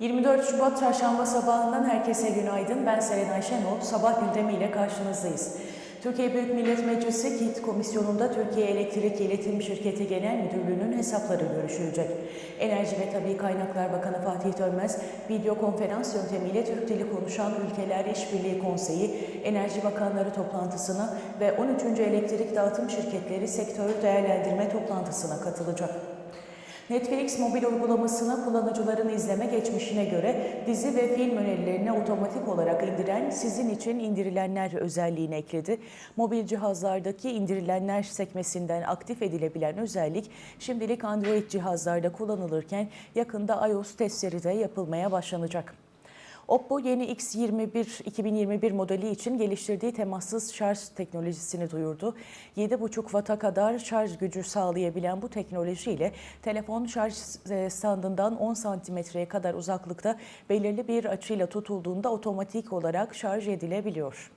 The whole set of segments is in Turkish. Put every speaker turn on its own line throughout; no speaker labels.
24 Şubat Çarşamba sabahından herkese günaydın. Ben Serenay Şenol. Sabah gündemiyle karşınızdayız. Türkiye Büyük Millet Meclisi KİT Komisyonu'nda Türkiye Elektrik İletim Şirketi Genel Müdürlüğü'nün hesapları görüşülecek. Enerji ve Tabi Kaynaklar Bakanı Fatih Dönmez, video konferans yöntemiyle Türk Dili Konuşan Ülkeler İşbirliği Konseyi, Enerji Bakanları toplantısına ve 13. Elektrik Dağıtım Şirketleri Sektör Değerlendirme toplantısına katılacak. Netflix mobil uygulamasına kullanıcıların izleme geçmişine göre dizi ve film önerilerini otomatik olarak indiren sizin için indirilenler özelliğini ekledi. Mobil cihazlardaki indirilenler sekmesinden aktif edilebilen özellik şimdilik Android cihazlarda kullanılırken yakında iOS testleri de yapılmaya başlanacak. Oppo yeni X21 2021 modeli için geliştirdiği temassız şarj teknolojisini duyurdu. 7,5 Watt'a kadar şarj gücü sağlayabilen bu teknolojiyle telefon şarj e, standından 10 santimetreye kadar uzaklıkta belirli bir açıyla tutulduğunda otomatik olarak şarj edilebiliyor.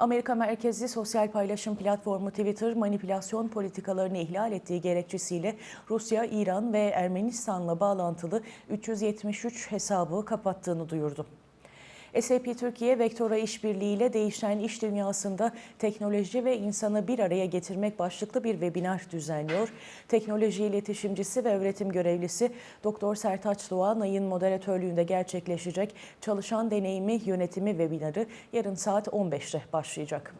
Amerika merkezli sosyal paylaşım platformu Twitter manipülasyon politikalarını ihlal ettiği gerekçesiyle Rusya, İran ve Ermenistan'la bağlantılı 373 hesabı kapattığını duyurdu. SAP Türkiye Vektora işbirliğiyle değişen iş dünyasında teknoloji ve insanı bir araya getirmek başlıklı bir webinar düzenliyor. Teknoloji iletişimcisi ve öğretim görevlisi Doktor Sertaç Doğan ayın moderatörlüğünde gerçekleşecek çalışan deneyimi yönetimi webinarı yarın saat 15'te başlayacak.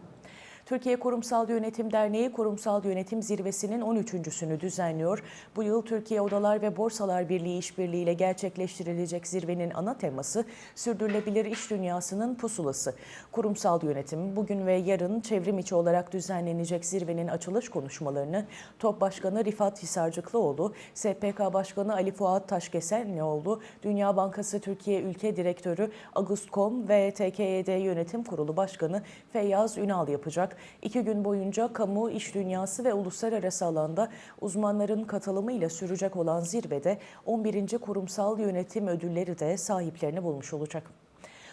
Türkiye Kurumsal Yönetim Derneği Kurumsal Yönetim Zirvesi'nin 13.sünü düzenliyor. Bu yıl Türkiye Odalar ve Borsalar Birliği işbirliğiyle gerçekleştirilecek zirvenin ana teması sürdürülebilir iş dünyasının pusulası. Kurumsal yönetim bugün ve yarın çevrim içi olarak düzenlenecek zirvenin açılış konuşmalarını TOP Başkanı Rifat Hisarcıklıoğlu, SPK Başkanı Ali Fuat Taşkesenlioğlu, Dünya Bankası Türkiye Ülke Direktörü Agust Kom ve TKYD Yönetim Kurulu Başkanı Feyyaz Ünal yapacak. İki gün boyunca kamu, iş dünyası ve uluslararası alanda uzmanların katılımıyla sürecek olan zirvede 11. Kurumsal Yönetim Ödülleri de sahiplerini bulmuş olacak.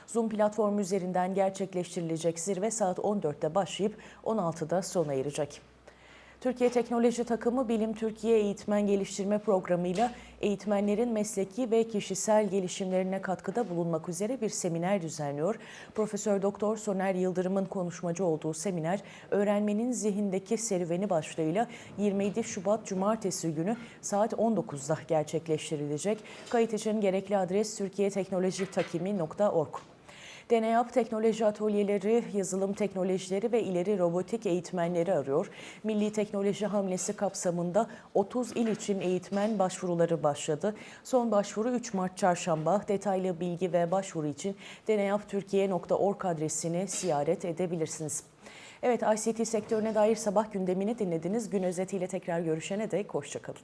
Zoom platformu üzerinden gerçekleştirilecek zirve saat 14'te başlayıp 16'da sona erecek. Türkiye Teknoloji Takımı Bilim Türkiye Eğitmen Geliştirme Programı'yla eğitmenlerin mesleki ve kişisel gelişimlerine katkıda bulunmak üzere bir seminer düzenliyor. Profesör Doktor Soner Yıldırım'ın konuşmacı olduğu seminer, öğrenmenin zihindeki serüveni başlığıyla 27 Şubat Cumartesi günü saat 19'da gerçekleştirilecek. Kayıt için gerekli adres türkiyeteknolojitakimi.org. Deneyap Teknoloji Atölyeleri, yazılım teknolojileri ve ileri robotik eğitmenleri arıyor. Milli Teknoloji Hamlesi kapsamında 30 il için eğitmen başvuruları başladı. Son başvuru 3 Mart Çarşamba. Detaylı bilgi ve başvuru için deneyaptürkiye.org adresini ziyaret edebilirsiniz. Evet ICT sektörüne dair sabah gündemini dinlediniz. Gün özetiyle tekrar görüşene dek hoşçakalın.